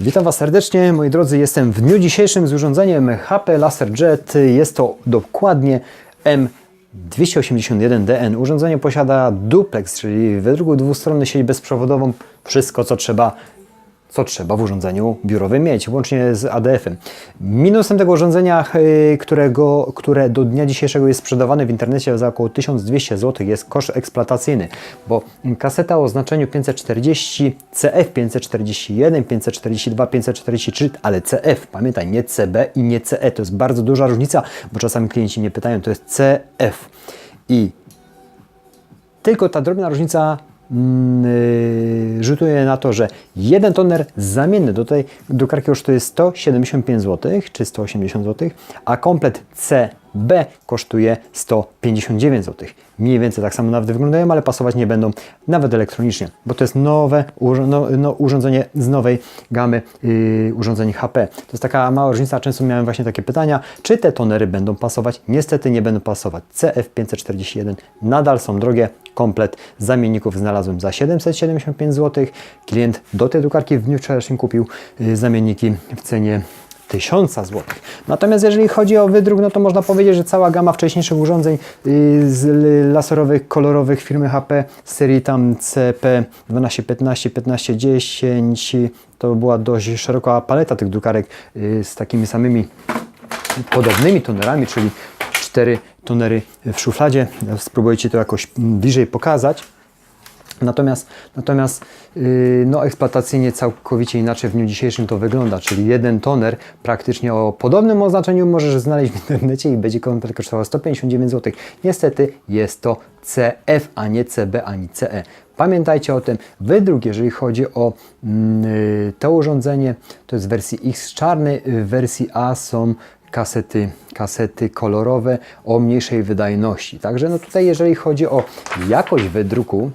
Witam Was serdecznie, moi drodzy. Jestem w dniu dzisiejszym z urządzeniem HP LaserJet. Jest to dokładnie M281DN. Urządzenie posiada duplex, czyli wydruku dwustronny sieć bezprzewodową. Wszystko, co trzeba co trzeba w urządzeniu biurowym mieć, łącznie z ADF-em. Minusem tego urządzenia, yy, którego, które do dnia dzisiejszego jest sprzedawane w internecie za około 1200 zł, jest koszt eksploatacyjny, bo kaseta o znaczeniu 540 CF, 541, 542, 543, ale CF, pamiętaj, nie CB i nie CE, to jest bardzo duża różnica, bo czasami klienci mnie pytają, to jest CF i tylko ta drobna różnica rzutuje na to, że jeden toner zamienny do tej drukarki kosztuje 175 zł czy 180 zł, a komplet CB kosztuje 159 zł. Mniej więcej tak samo nawet wyglądają, ale pasować nie będą nawet elektronicznie, bo to jest nowe no, no, urządzenie z nowej gamy yy, urządzeń HP. To jest taka mała różnica, często miałem właśnie takie pytania, czy te tonery będą pasować? Niestety nie będą pasować. CF541 nadal są drogie, komplet zamienników znalazłem za 775 zł. Klient do tej drukarki w dniu wczorajszym kupił y, zamienniki w cenie 1000 zł. Natomiast jeżeli chodzi o wydruk, no to można powiedzieć, że cała gama wcześniejszych urządzeń y, z laserowych, kolorowych firmy HP serii tam CP 1215, 1510 to była dość szeroka paleta tych drukarek y, z takimi samymi podobnymi tonerami, czyli cztery tonery w szufladzie. Spróbujcie to jakoś bliżej pokazać. Natomiast, natomiast yy, no, eksploatacyjnie całkowicie inaczej w dniu dzisiejszym to wygląda, czyli jeden toner praktycznie o podobnym oznaczeniu możesz znaleźć w internecie i będzie komplet kosztował 159 zł. Niestety jest to CF, a nie CB, ani CE. Pamiętajcie o tym. Wydruk, jeżeli chodzi o mm, yy, to urządzenie, to jest w wersji X czarnej, w wersji A są kasety, kasety kolorowe o mniejszej wydajności. Także no tutaj jeżeli chodzi o jakość wydruku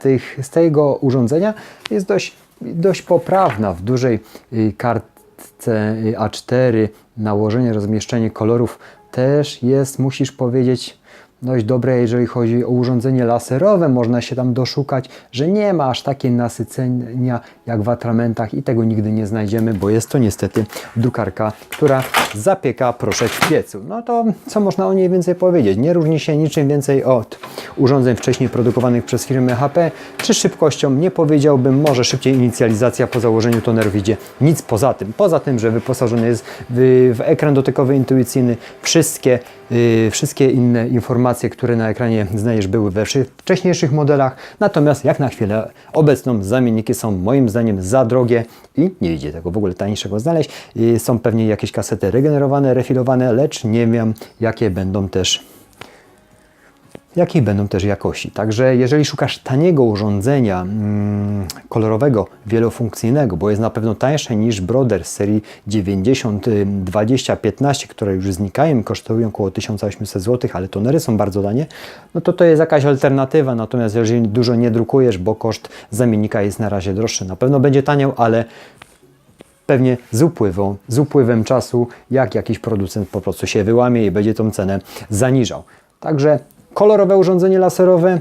tych, z tego urządzenia jest dość, dość poprawna w dużej y, kartce y, A4 nałożenie, rozmieszczenie kolorów też jest, musisz powiedzieć, dość dobre, jeżeli chodzi o urządzenie laserowe, można się tam doszukać, że nie ma aż takiej nasycenia jak w atramentach i tego nigdy nie znajdziemy, bo jest to niestety drukarka, która zapieka proszek w piecu. No to co można o niej więcej powiedzieć? Nie różni się niczym więcej od urządzeń wcześniej produkowanych przez firmę HP, czy szybkością nie powiedziałbym, może szybciej inicjalizacja po założeniu tonerów idzie, nic poza tym. Poza tym, że wyposażony jest w, w ekran dotykowy intuicyjny, wszystkie, yy, wszystkie inne informacje, które na ekranie znajdziesz były we wcześniejszych modelach, natomiast jak na chwilę obecną zamienniki są moim zdaniem za drogie i nie idzie tego w ogóle tańszego znaleźć. Są pewnie jakieś kasety regenerowane, refilowane, lecz nie wiem jakie będą też jakiej będą też jakości. Także jeżeli szukasz taniego urządzenia mm, kolorowego, wielofunkcyjnego, bo jest na pewno tańsze niż Broder z serii 90, y, 20, 15, które już znikają kosztują około 1800 zł, ale tonery są bardzo tanie, no to to jest jakaś alternatywa. Natomiast jeżeli dużo nie drukujesz, bo koszt zamiennika jest na razie droższy, na pewno będzie taniał, ale pewnie z upływą, z upływem czasu, jak jakiś producent po prostu się wyłamie i będzie tą cenę zaniżał. Także kolorowe urządzenie laserowe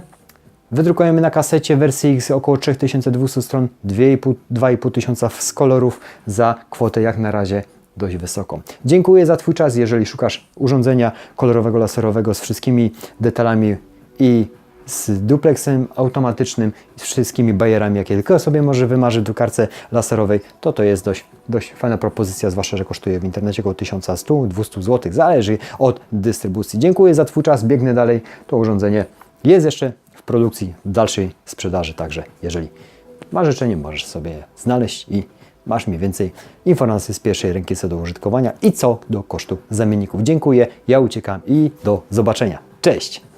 wydrukujemy na kasecie wersji X około 3200 stron, 2,5 2,5 tysiąca z kolorów za kwotę jak na razie dość wysoką. Dziękuję za Twój czas. Jeżeli szukasz urządzenia kolorowego laserowego z wszystkimi detalami i z duplexem automatycznym, z wszystkimi bajerami, jakie tylko sobie może wymarzyć w drukarce laserowej, to to jest dość, dość fajna propozycja, zwłaszcza, że kosztuje w internecie około 1100-200 zł, zależy od dystrybucji. Dziękuję za Twój czas, biegnę dalej. To urządzenie jest jeszcze w produkcji, w dalszej sprzedaży, także jeżeli masz życzenie, możesz sobie je znaleźć i masz mniej więcej informacje z pierwszej ręki co do użytkowania i co do kosztu zamienników. Dziękuję, ja uciekam i do zobaczenia. Cześć!